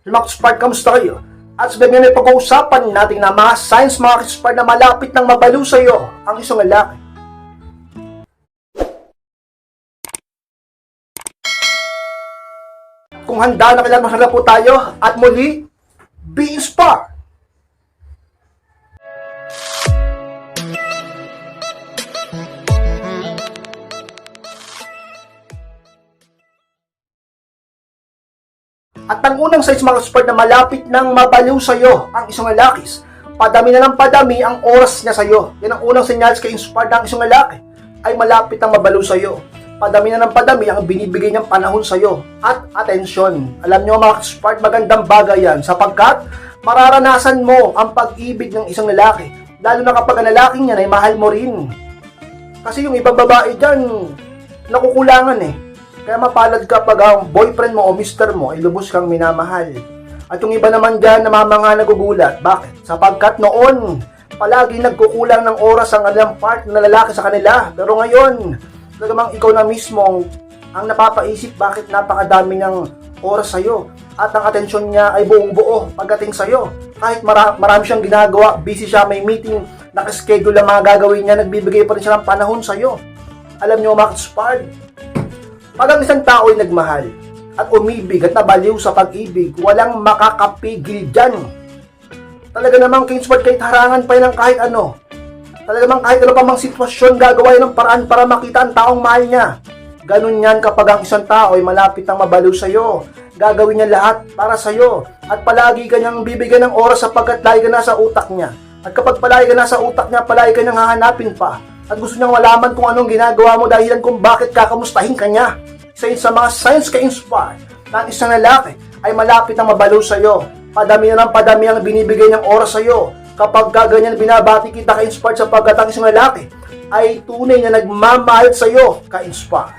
Mga Spark, kamusta kayo? At sa ganyan ay pag-uusapan natin na mga signs mga Spark na malapit ng mabalo sa iyo ang isang lalaki. Kung handa na kailangan maharap po tayo at muli, be inspired! At ang unang size mga sport na malapit nang mabaliw sa iyo ang isang lalakis. Padami na ng padami ang oras niya sa iyo. Yan ang unang senyales kay inspired ng isang lalaki ay malapit nang mabaliw sa iyo. Padami na ng padami ang binibigay niyang panahon sa iyo at atensyon. Alam niyo mga sport magandang bagay yan sapagkat mararanasan mo ang pag-ibig ng isang lalaki. Lalo na kapag ang lalaking yan ay mahal mo rin. Kasi yung ibang babae dyan, nakukulangan eh. Kaya mapalad ka pag ang boyfriend mo o mister mo ay lubos kang minamahal. At yung iba naman dyan na mga nagugulat. Bakit? Sapagkat noon, palagi nagkukulang ng oras ang kanilang part na lalaki sa kanila. Pero ngayon, talagang ikaw na mismo ang napapaisip bakit napakadami ng oras sa'yo. At ang atensyon niya ay buong buo pagdating sa'yo. Kahit mara- marami siyang ginagawa, busy siya, may meeting, nakaschedule ang mga gagawin niya, nagbibigay pa rin siya ng panahon sa'yo. Alam niyo, Max Spard, pag ang isang tao ay nagmahal at umibig at nabaliw sa pag-ibig, walang makakapigil dyan. Talaga namang Kingsford kahit harangan pa yan ng kahit ano. Talaga namang kahit ano pa mang sitwasyon, gagawa ng paraan para makita ang taong mahal niya. Ganun yan kapag ang isang tao ay malapit ng mabaliw sa'yo. Gagawin niya lahat para sa'yo. At palagi ka niyang bibigyan ng oras sapagkat lagi ka nasa utak niya. At kapag palagi ka nasa utak niya, palagi ka niyang hahanapin pa. At gusto niyang malaman kung anong ginagawa mo dahilan kung bakit kakamustahin ka niya. Isa sa mga signs ka-inspire na ang isang lalaki ay malapit na mabalo sa iyo. Padami na ng padami ang binibigay ng oras sa iyo. Kapag gaganyan binabati kita ka-inspired sapagkat ang isang lalaki ay tunay na nagmamahal sa iyo ka-inspire.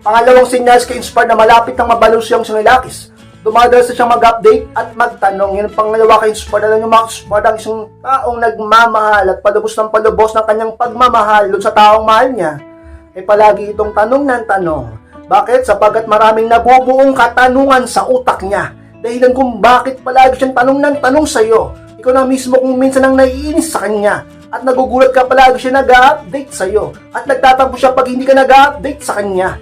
Pangalawang senyales ka-inspired na malapit ng mabalo siyang isang lalakis. Dumadalas na siyang mag-update at magtanong. Yan ang pangalawa ka-inspired. Alam niyo mga ka-inspired ang isang taong nagmamahal at palubos ng palubos ng kanyang pagmamahal dun sa taong mahal niya ay palagi itong tanong ng tanong. Bakit? Sapagkat maraming nabubuong katanungan sa utak niya. Dahilan kung bakit palagi siyang tanong ng tanong sa iyo. Ikaw na mismo kung minsan ang naiinis sa kanya. At nagugulat ka palagi siya nag-update sa iyo. At nagtatampo siya pag hindi ka nag-update sa kanya.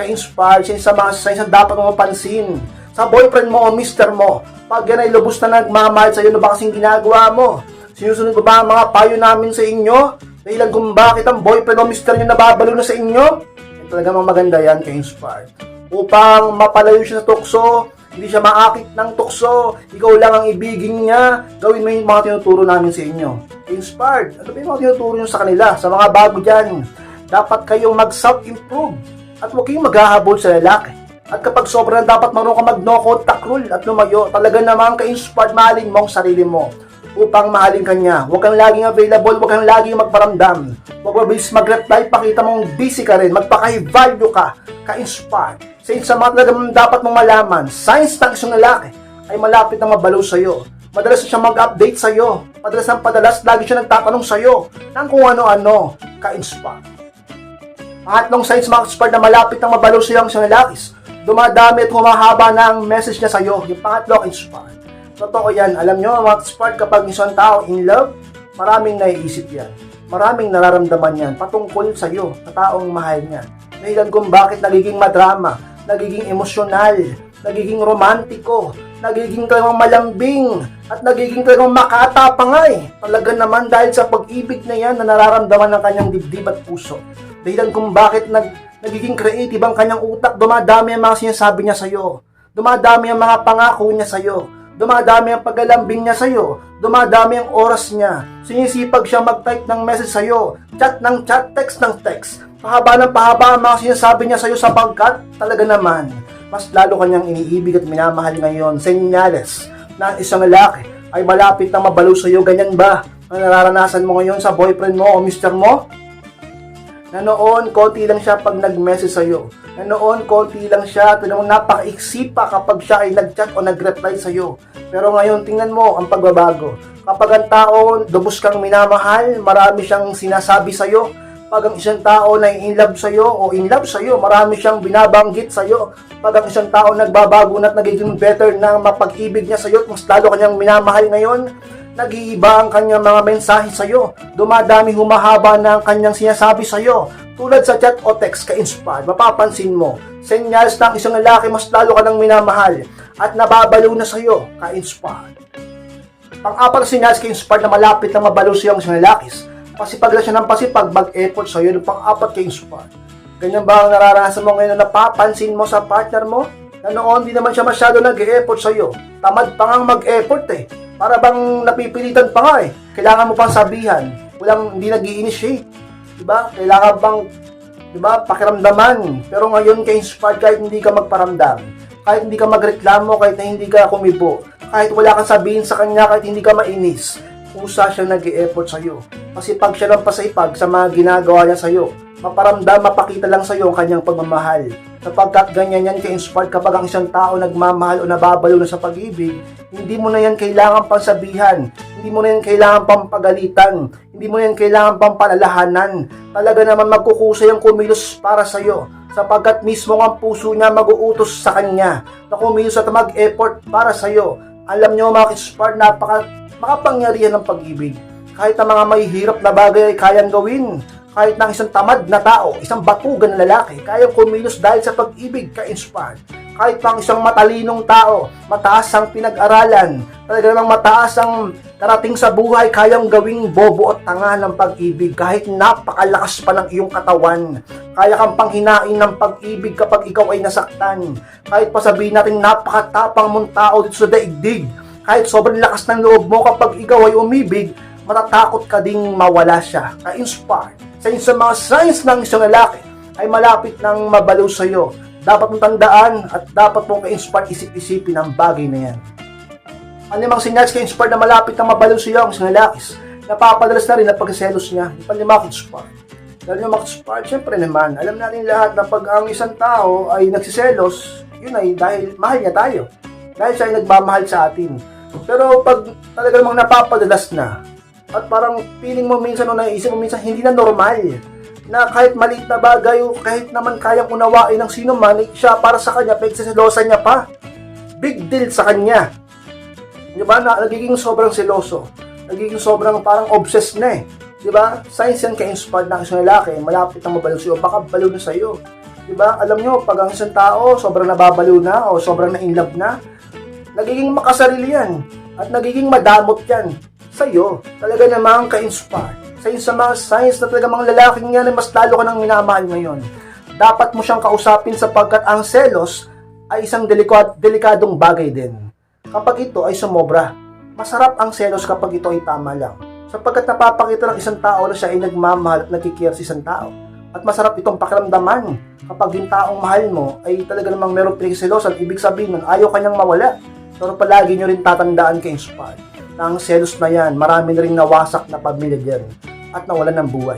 Ka-inspire siya sa mga na dapat mo mapansin. Sa boyfriend mo o mister mo. Pag yan ay lubos na nagmamahal sa iyo, ano ba kasing ginagawa mo? Sinusunod ko ba ang mga payo namin sa inyo? Dahilan kung bakit ang boyfriend o mister nyo nababalo na sa inyo? Eh, talaga mga maganda yan kay Inspired. Upang mapalayo siya sa tukso, hindi siya maakit ng tukso, ikaw lang ang ibigin niya, gawin mo yung mga tinuturo namin sa inyo. Inspired, ano ba yung mga tinuturo nyo sa kanila? Sa mga bago dyan, dapat kayong mag-self-improve at huwag kayong maghahabol sa lalaki. At kapag sobrang dapat marunong ka mag-no contact at lumayo, talaga namang ka-inspired mahalin mo ang sarili mo upang mahalin ka niya. Huwag kang laging available, huwag kang laging magparamdam. Huwag mabilis mag-reply, pakita mong busy ka rin, magpaka-high value ka, ka-inspire. Sa isa mga talagang dapat mong malaman, signs ng isang lalaki ay malapit na mabalo sa'yo. Madalas siya mag-update sa'yo. Madalas ng padalas, lagi siya nagtatanong sa'yo ng kung ano-ano, ka-inspire. Pangatlong signs mga expert na malapit na mabalo sa'yo ang isang lalakis. Dumadami at humahaba na ang message niya sa'yo. Yung pangatlo, inspire. Totoo yan. Alam nyo, mga expert, kapag isang tao in love, maraming naiisip yan. Maraming nararamdaman yan patungkol sa iyo, sa taong mahal niya. Dahilan kung bakit nagiging madrama, nagiging emosyonal, nagiging romantiko, nagiging talagang malambing, at nagiging talagang makata pa nga eh. Talaga naman dahil sa pag-ibig na yan na nararamdaman ng kanyang dibdib at puso. Dahilan kung bakit nag, nagiging creative ang kanyang utak, dumadami ang mga sinasabi niya sa'yo. Dumadami ang mga pangako niya sa'yo. Dumadami ang paglalambing niya sa'yo, dumadami ang oras niya, sinisipag siya mag-type ng message sa'yo, chat ng chat, text ng text, pahaba ng pahaba ang mga sinasabi niya sa'yo sapagkat talaga naman, mas lalo kanyang iniibig at minamahal ngayon, senyales na ang isang lalaki ay malapit na mabalo sa'yo, ganyan ba ang nararanasan mo ngayon sa boyfriend mo o mister mo? Na noon, konti lang siya pag nag-message sa'yo. Na noon, konti lang siya, tinanong napaka-iksi pa kapag siya ay nag-chat o nag-reply sa'yo. Pero ngayon, tingnan mo ang pagbabago. Kapag ang tao, dubos kang minamahal, marami siyang sinasabi sa'yo, Pag ang isang tao na in love sa'yo o in love sa'yo, marami siyang binabanggit sa'yo. Pag ang isang tao nagbabago na at nagiging better na mapag-ibig niya sa'yo at mas lalo kanyang minamahal ngayon, nag-iiba ang kanyang mga mensahe sa'yo. Dumadami humahaba na ang kanyang sinasabi sa'yo. Tulad sa chat o text ka-inspired, mapapansin mo, senyales ng isang lalaki mas lalo ka ng minamahal at nababalo na sa'yo, ka-inspired. Pang-apat na senyales ka-inspired na malapit na mabalo sa'yo ang isang lalakis. Pasipag lang siya ng pasipag, mag-effort sa'yo ng pang-apat ka-inspired. Ganyan ba ang nararanasan mo ngayon na napapansin mo sa partner mo? Na noon, di naman siya masyado nag-e-effort sa'yo. Tamad pa nga mag-effort eh. Para bang napipilitan pa nga eh. Kailangan mo pang sabihan. Walang, hindi nag initiate Diba? Kailangan bang, diba, pakiramdaman. Pero ngayon, ka-inspired kahit hindi ka magparamdam. Kahit hindi ka magreklamo, kahit na hindi ka kumibo. Kahit wala kang sabihin sa kanya, kahit hindi ka mainis. Usa siya nag effort sa'yo. Kasi pag siya lang pasipag sa mga ginagawa niya sa'yo, maparamdam, mapakita lang sa'yo ang kanyang pagmamahal. Sapagkat ganyan yan ka-inspired kapag ang isang tao nagmamahal o nababalo na sa pag-ibig, hindi mo na yan kailangan pang sabihan, hindi mo na yan kailangan pang pagalitan, hindi mo na yan kailangan pang palalahanan. Talaga naman magkukusay ang kumilos para sa'yo sapagkat mismo ang puso niya mag-uutos sa kanya na kumilos at mag-effort para sa'yo. Alam niyo mga ka-inspired, napaka makapangyarihan ng pag-ibig. Kahit ang mga mahihirap na bagay ay kayang gawin. Kahit ng isang tamad na tao, isang batugan na lalaki, kayang kumilos dahil sa pag-ibig ka-inspired. Kahit pang isang matalinong tao, mataas ang pinag-aralan, talaga namang mataas ang karating sa buhay, kayang gawing bobo at tanga ng pag-ibig kahit napakalakas pa ng iyong katawan. Kaya kang panghinain ng pag-ibig kapag ikaw ay nasaktan. Kahit pa sabihin natin napakatapang mong tao dito sa daigdig. Kahit sobrang lakas ng loob mo kapag ikaw ay umibig, matatakot ka ding mawala siya. Ka-inspired. Sa sa mga signs ng isang lalaki ay malapit nang mabalo sa iyo. Dapat mong tandaan at dapat mong ka-inspired isip-isipin ang bagay na yan. Mga sinyals ka-inspired na malapit nang mabalo sa iyo ang isang lalaki? Napapadalas na rin ang pagkaselos niya. Panlima ka-inspired. Dahil yung mga syempre naman, alam natin lahat na pag ang isang tao ay nagsiselos, yun ay dahil mahal niya tayo. Dahil siya ay nagmamahal sa atin. Pero pag talaga namang napapadalas na, at parang feeling mo minsan o naisip mo minsan hindi na normal na kahit maliit na bagay o kahit naman kayang unawain ng sino man, eh, siya para sa kanya, pagsiselosa niya pa. Big deal sa kanya. Di ba? Na, nagiging sobrang seloso. Nagiging sobrang parang obsessed na eh. Di ba? Signs yan ka-inspired ng isang lalaki, malapit na mabalo sa'yo, baka balo na sa'yo. Di ba? Alam nyo, pag ang isang tao sobrang nababalo na o sobrang na-inlove na, nagiging makasarili yan at nagiging madamot yan sa'yo. Talaga namang ka-inspire. Sa sa mga signs na talaga mga lalaking yan ay mas lalo ka nang minamahal ngayon. Dapat mo siyang kausapin sapagkat ang selos ay isang delikad, delikadong bagay din. Kapag ito ay sumobra, masarap ang selos kapag ito ay tama lang. Sapagkat napapakita ng isang tao na siya ay nagmamahal at nagkikare sa isang tao. At masarap itong pakiramdaman kapag yung taong mahal mo ay talaga namang meron pinagsilosan, ibig sabihin nun, ayaw kanyang mawala. Pero palagi nyo rin tatandaan kay Inspired na ang selos na yan, marami na rin nawasak na pamilya at nawalan ng buhay.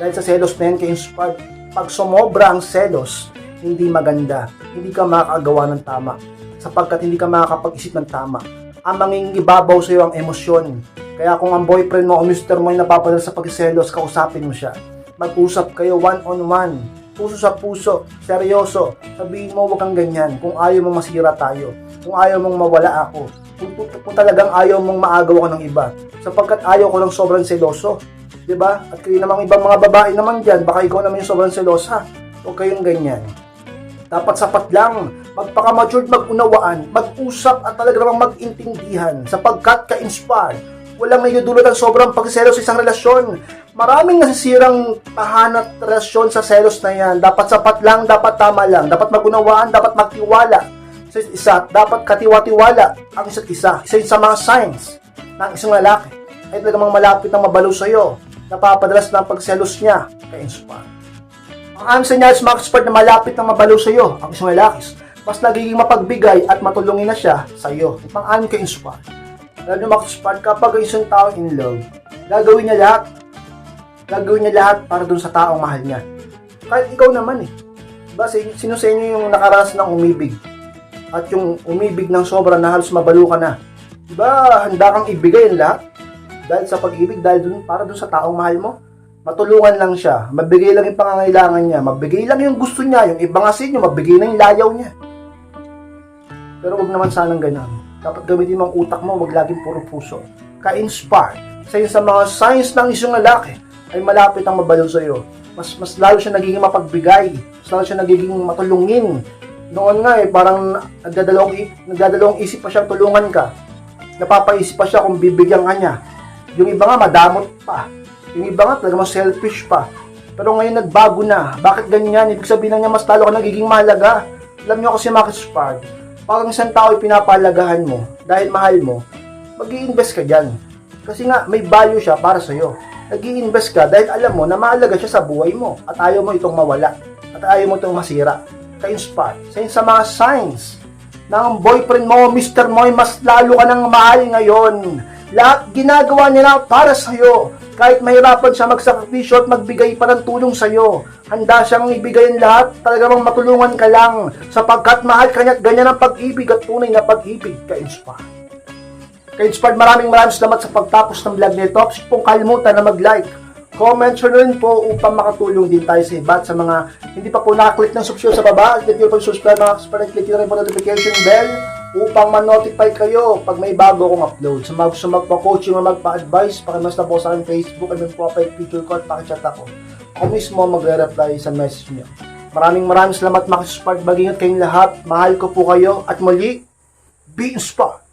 Dahil sa selos na yan kay Inspired, pag sumobra ang selos, hindi maganda. Hindi ka makakagawa ng tama. Sapagkat hindi ka makakapag-isip ng tama. Ang manging ibabaw sa iyo ang emosyon. Kaya kung ang boyfriend mo o mister mo ay napapadala sa pagselos, kausapin mo siya. Mag-usap kayo one-on-one. Puso sa puso, seryoso. Sabihin mo, huwag kang ganyan. Kung ayaw mong masira tayo. Kung ayaw mong mawala ako. Kung, kung, kung talagang ayaw mong maagaw ka ng iba. Sapagkat ayaw ko lang sobrang seloso. ba? At kayo namang ibang mga babae naman diyan, baka ikaw naman yung sobrang selosa. Huwag kayong ganyan. Dapat sapat lang, magpaka-matured, mag-unawaan, mag-usap at talaga namang mag-intindihan sapagkat ka-inspired. Walang naidudulot ang sobrang pagselos sa isang relasyon. Maraming nasisirang tahanat relasyon sa selos na yan. Dapat sapat lang, dapat tama lang. Dapat mag-unawaan, dapat magtiwala sa isa. Dapat katiwa-tiwala ang isa't isa. Isa yun sa mga signs ng isang lalaki ay talagang malapit na mabalo sa'yo. Napapadalas na pagselos niya ka-inspire. Ang aming senyales mga expert na malapit na mabalo sa iyo, ang isang lalaki, mas nagiging mapagbigay at matulungin na siya sa iyo. Ang aming ka-inspire. Lalo mga expert, kapag ang isang tao in love, gagawin niya lahat. Gagawin niya lahat para dun sa taong mahal niya. Kahit ikaw naman eh. Diba, sin- sino sa inyo yung nakaranas ng umibig? At yung umibig ng sobra na halos mabalo ka na. Diba, handa kang ibigay ang lahat? Dahil sa pag-ibig, dahil dun, para dun sa taong mahal mo. Matulungan lang siya. Mabigay lang yung pangangailangan niya. Mabigay lang yung gusto niya. Yung iba nga sa inyo, mabigay na yung layaw niya. Pero wag naman sanang ganun. Dapat gamitin mo ang utak mo, wag laging puro puso. Ka-inspire. Yun sa mga signs ng isang lalaki ay malapit ang mabaliw sa iyo. Mas, mas lalo siya nagiging mapagbigay. Mas lalo siya nagiging matulungin. Noon nga eh, parang nagdadalawang, nagdadalawang isip pa siyang tulungan ka. Napapaisip pa siya kung bibigyan ka niya. Yung iba nga madamot pa. Yung iba nga talaga mas selfish pa. Pero ngayon nagbago na. Bakit ganyan? Ibig sabihin na niya mas lalo ka nagiging mahalaga. Alam niyo kasi Spark, parang isang tao ay pinapalagahan mo dahil mahal mo, mag invest ka dyan. Kasi nga, may value siya para sa'yo. nag invest ka dahil alam mo na mahalaga siya sa buhay mo at ayaw mo itong mawala at ayaw mo itong masira. Ka-inspire. Sa sa mga signs ng boyfriend mo, Mr. Moy, mas lalo ka ng mahal ngayon. Lahat ginagawa niya na para sa'yo. Kahit mahirapan siya magsakripisyo at magbigay pa ng tulong sa'yo. Handa siyang ibigay ang lahat, talagang matulungan ka lang. Sapagkat mahal ka at ganyan ang pag-ibig at tunay na pag-ibig ka-inspire. Ka-inspired, maraming maraming salamat sa pagtapos ng vlog nito. Please pong kalimutan na mag-like, comment, na rin po upang makatulong din tayo sa iba at sa mga hindi pa po nakaklik ng subscribe sa baba. Click nyo po subscribe mga kasparan, click nyo rin po notification bell upang ma-notify kayo pag may bago akong upload. Sa mga gusto magpa-coaching o magpa-advise, pakimas na po sa aking Facebook at may profile picture ko at pakichat ako. Ako mismo magre-reply sa message niyo. Maraming maraming salamat mga kasparan. Mag-ingat kayong lahat. Mahal ko po kayo at muli, be inspired.